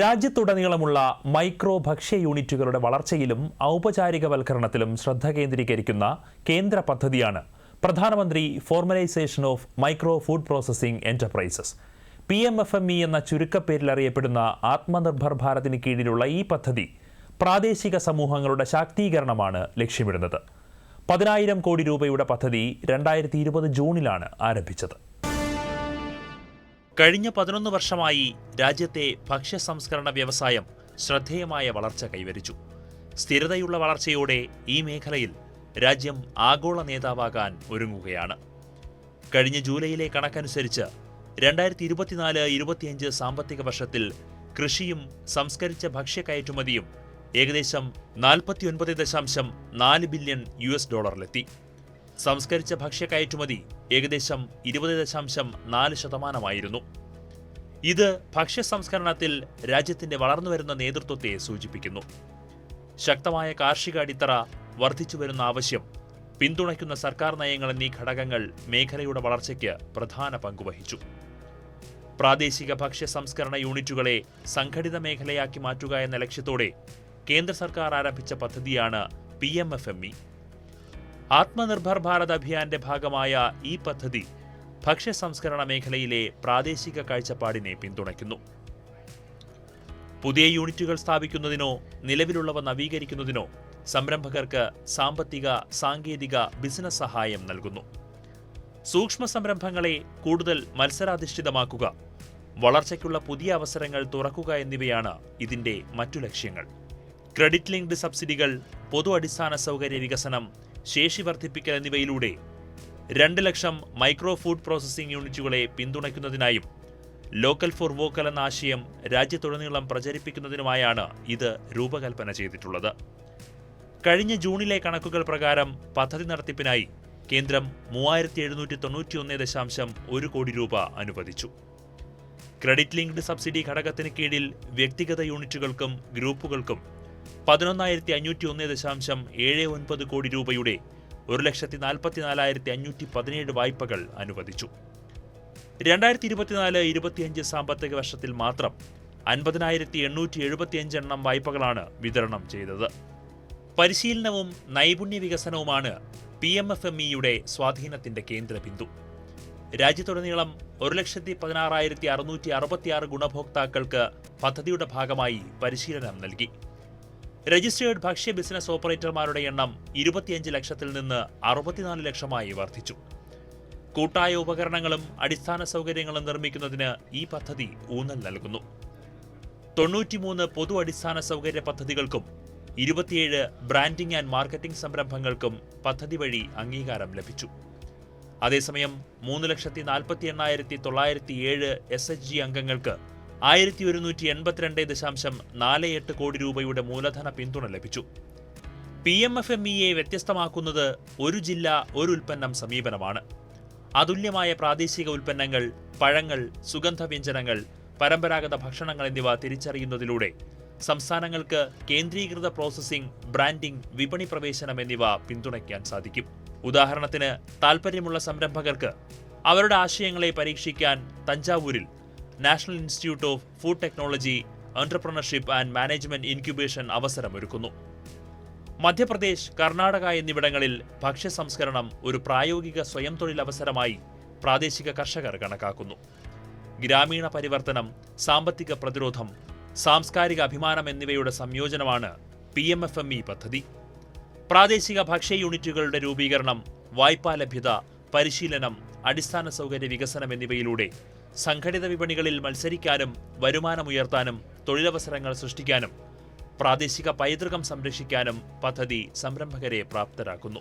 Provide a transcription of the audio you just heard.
രാജ്യത്തുടനീളമുള്ള മൈക്രോ ഭക്ഷ്യ യൂണിറ്റുകളുടെ വളർച്ചയിലും ഔപചാരികവൽക്കരണത്തിലും ശ്രദ്ധ കേന്ദ്രീകരിക്കുന്ന കേന്ദ്ര പദ്ധതിയാണ് പ്രധാനമന്ത്രി formalisation of micro food processing enterprises. P M F M E എന്ന ചുരുക്കപ്പേരിൽ അറിയപ്പെടുന്ന ആത്മനിർഭർ ഭാരതിന് കീഴിലുള്ള ഈ പദ്ധതി പ്രാദേശിക സമൂഹങ്ങളുടെ ശാക്തീകരണമാണ് ലക്ഷ്യമിടുന്നത്. പതിനായിരം കോടി രൂപയുടെ പദ്ധതി രണ്ടായിരത്തി ഇരുപത് ജൂണിലാണ് ആരംഭിച്ചത്. കഴിഞ്ഞ പതിനൊന്ന് വർഷമായി രാജ്യത്തെ ഭക്ഷ്യ സംസ്കരണ വ്യവസായം ശ്രദ്ധേയമായ വളർച്ച കൈവരിച്ചു. സ്ഥിരതയുള്ള വളർച്ചയോടെ ഈ മേഖലയിൽ രാജ്യം ആഗോള നേതാവാകാൻ ഒരുങ്ങുകയാണ്. കഴിഞ്ഞ ജൂലൈയിലെ കണക്കനുസരിച്ച് രണ്ടായിരത്തി ഇരുപത്തിനാല് ഇരുപത്തിയഞ്ച് സാമ്പത്തിക വർഷത്തിൽ കൃഷിയും സംസ്കരിച്ച ഭക്ഷ്യ കയറ്റുമതിയും ഏകദേശം നാൽപ്പത്തിയൊൻപത് ദശാംശം നാല് ബില്യൺ യു എസ് ഡോളറിലെത്തി. സംസ്കരിച്ച ഭക്ഷ്യ കയറ്റുമതി ഏകദേശം ഇരുപത് ദശാംശം നാല് ശതമാനമായിരുന്നു. ഇത് ഭക്ഷ്യ സംസ്കരണത്തിൽ രാജ്യത്തിന്റെ വളർന്നുവരുന്ന നേതൃത്വത്തെ സൂചിപ്പിക്കുന്നു. ശക്തമായ കാർഷിക അടിത്തറ വർദ്ധിച്ചുവരുന്ന ആവശ്യം പിന്തുണയ്ക്കുന്ന സർക്കാർ നയങ്ങൾ എന്നീ ഘടകങ്ങൾ മേഖലയുടെ വളർച്ചയ്ക്ക് പ്രധാന പങ്കുവഹിച്ചു പ്രാദേശിക ഭക്ഷ്യ സംസ്കരണ യൂണിറ്റുകളെ സംഘടിത മേഖലയാക്കി മാറ്റുക എന്ന ലക്ഷ്യത്തോടെ കേന്ദ്ര സർക്കാർ ആരംഭിച്ച പദ്ധതിയാണ് P M F M E. Atmanirbhar Bharat അഭിയാന്റെ ഭാഗമായ ഈ പദ്ധതി ഭക്ഷ്യ സംസ്കരണ മേഖലയിലെ പ്രാദേശിക കാഴ്ചപ്പാടിനെ പിന്തുണയ്ക്കുന്നു. പുതിയ യൂണിറ്റുകൾ സ്ഥാപിക്കുന്നതിനോ നിലവിലുള്ളവ നവീകരിക്കുന്നതിനോ സംരംഭകർക്ക് സാമ്പത്തിക സാങ്കേതിക ബിസിനസ് സഹായം നൽകുന്നു. സൂക്ഷ്മ സംരംഭങ്ങളെ കൂടുതൽ മത്സരാധിഷ്ഠിതമാക്കുക വളർച്ചയ്ക്കുള്ള പുതിയ അവസരങ്ങൾ തുറക്കുക എന്നിവയാണ് ഇതിന്റെ മറ്റു ലക്ഷ്യങ്ങൾ. ക്രെഡിറ്റ് ലിങ്ക്ഡ് സബ്സിഡികൾ പൊതു അടിസ്ഥാന സൗകര്യ വികസനം ശേഷി വർദ്ധിപ്പിക്കൽ എന്നിവയിലൂടെ രണ്ട് ലക്ഷം മൈക്രോ ഫുഡ് പ്രോസസ്സിംഗ് യൂണിറ്റുകളെ പിന്തുണയ്ക്കുന്നതിനായും ലോക്കൽ ഫോർ വോക്കൽ എന്ന ആശയം രാജ്യത്തുടനീളം പ്രചരിപ്പിക്കുന്നതിനുമായാണ് ഇത് രൂപകൽപ്പന ചെയ്തിട്ടുള്ളത്. കഴിഞ്ഞ ജൂണിലെ കണക്കുകൾ പ്രകാരം പദ്ധതി നടത്തിപ്പിനായി കേന്ദ്രം മൂവായിരത്തി എഴുന്നൂറ്റി തൊണ്ണൂറ്റിയൊന്ന് ദശാംശം ഒരു കോടി രൂപ അനുവദിച്ചു. ക്രെഡിറ്റ് ലിങ്ക്ഡ് സബ്സിഡി ഘടകത്തിന് കീഴിൽ വ്യക്തിഗത യൂണിറ്റുകൾക്കും ഗ്രൂപ്പുകൾക്കും പതിനൊന്നായിരത്തി അഞ്ഞൂറ്റി ഒന്ന് ദശാംശം ഏഴ് ഒൻപത് കോടി രൂപയുടെ ഒരു ലക്ഷത്തി നാൽപ്പത്തിനാലായിരത്തി അഞ്ഞൂറ്റി പതിനേഴ് വായ്പകൾ അനുവദിച്ചു. രണ്ടായിരത്തി ഇരുപത്തിനാല് ഇരുപത്തിയഞ്ച് സാമ്പത്തിക വർഷത്തിൽ മാത്രം അൻപതിനായിരത്തി എണ്ണൂറ്റി എഴുപത്തിയഞ്ച് എണ്ണം വായ്പകളാണ് വിതരണം ചെയ്തത്. പരിശീലനവും നൈപുണ്യ വികസനവുമാണ് പി എം എഫ് എം ഇയുടെ സ്വാധീനത്തിന്റെ കേന്ദ്ര ബിന്ദു രാജ്യത്തുടനീളം ഒരു ലക്ഷത്തി പതിനാറായിരത്തി അറുന്നൂറ്റി അറുപത്തിയാറ് ഗുണഭോക്താക്കൾക്ക് പദ്ധതിയുടെ ഭാഗമായി പരിശീലനം നൽകി. രജിസ്റ്റേർഡ് ഭക്ഷ്യ ബിസിനസ് ഓപ്പറേറ്റർമാരുടെ എണ്ണം ഇരുപത്തിയഞ്ച് ലക്ഷത്തിൽ നിന്ന് അറുപത്തിനാല് ലക്ഷമായി വർദ്ധിച്ചു. കൂട്ടായ ഉപകരണങ്ങളും അടിസ്ഥാന സൗകര്യങ്ങളും നിർമ്മിക്കുന്നതിന് ഈ പദ്ധതി ഊന്നൽ നൽകുന്നു. തൊണ്ണൂറ്റിമൂന്ന് പൊതു അടിസ്ഥാന സൗകര്യ പദ്ധതികൾക്കും ഇരുപത്തിയേഴ് ബ്രാൻഡിംഗ് ആൻഡ് മാർക്കറ്റിംഗ് സംരംഭങ്ങൾക്കും പദ്ധതി വഴി അംഗീകാരം ലഭിച്ചു. അതേസമയം മൂന്ന് ലക്ഷത്തി നാൽപ്പത്തി എണ്ണായിരത്തി തൊള്ളായിരത്തി ഏഴ് എസ് എച്ച് ജി അംഗങ്ങൾക്ക് ആയിരത്തി ഒരുന്നൂറ്റി എൺപത്തിരണ്ട് ദശാംശം നാല് എട്ട് കോടി രൂപയുടെ മൂലധന പിന്തുണ ലഭിച്ചു. പി എം എഫ് എം ഇയെ വ്യത്യസ്തമാക്കുന്നത് ഒരു ജില്ല ഒരു ഉൽപ്പന്നം സമീപനമാണ്. അതുല്യമായ പ്രാദേശിക ഉൽപ്പന്നങ്ങൾ പഴങ്ങൾ സുഗന്ധവ്യഞ്ജനങ്ങൾ പരമ്പരാഗത ഭക്ഷണങ്ങൾ എന്നിവ തിരിച്ചറിയുന്നതിലൂടെ സംസ്ഥാനങ്ങൾക്ക് കേന്ദ്രീകൃത പ്രോസസ്സിംഗ് ബ്രാൻഡിംഗ് വിപണി പ്രവേശനം എന്നിവ പിന്തുണയ്ക്കാൻ സാധിക്കും. ഉദാഹരണത്തിന് താൽപ്പര്യമുള്ള സംരംഭകർക്ക് അവരുടെ ആശയങ്ങളെ പരീക്ഷിക്കാൻ തഞ്ചാവൂരിൽ national institute of food technology entrepreneurship and management incubation അവസരമൊരുക്കുന്നു. Madhya Pradesh Karnataka എന്നിവിടങ്ങളിൽ ഭക്ഷ്യ സംസ്കരണം ഒരു പ്രായോഗിക സ്വയം തൊഴിലവസരമായി പ്രാദേശിക കർഷകർ കണക്കാക്കുന്നു. ഗ്രാമീണ പരിവർത്തനം സാമ്പത്തിക പ്രതിരോധം സാംസ്കാരിക അഭിമാനം എന്നിവയുടെ സംയോജനമാണ് P M F M E പദ്ധതി. പ്രാദേശിക ഭക്ഷ്യ യൂണിറ്റുകളുടെ രൂപീകരണം വായ്പാ ലഭ്യത പരിശീലനം അടിസ്ഥാന സൗകര്യ വികസനം എന്നിവയിലൂടെ സംഘടിത വിപണികളിൽ മത്സരിക്കാനും വരുമാനമുയർത്താനും തൊഴിലവസരങ്ങൾ സൃഷ്ടിക്കാനും പ്രാദേശിക പൈതൃകം സംരക്ഷിക്കാനും പദ്ധതി സംരംഭകരെ പ്രാപ്തരാക്കുന്നു.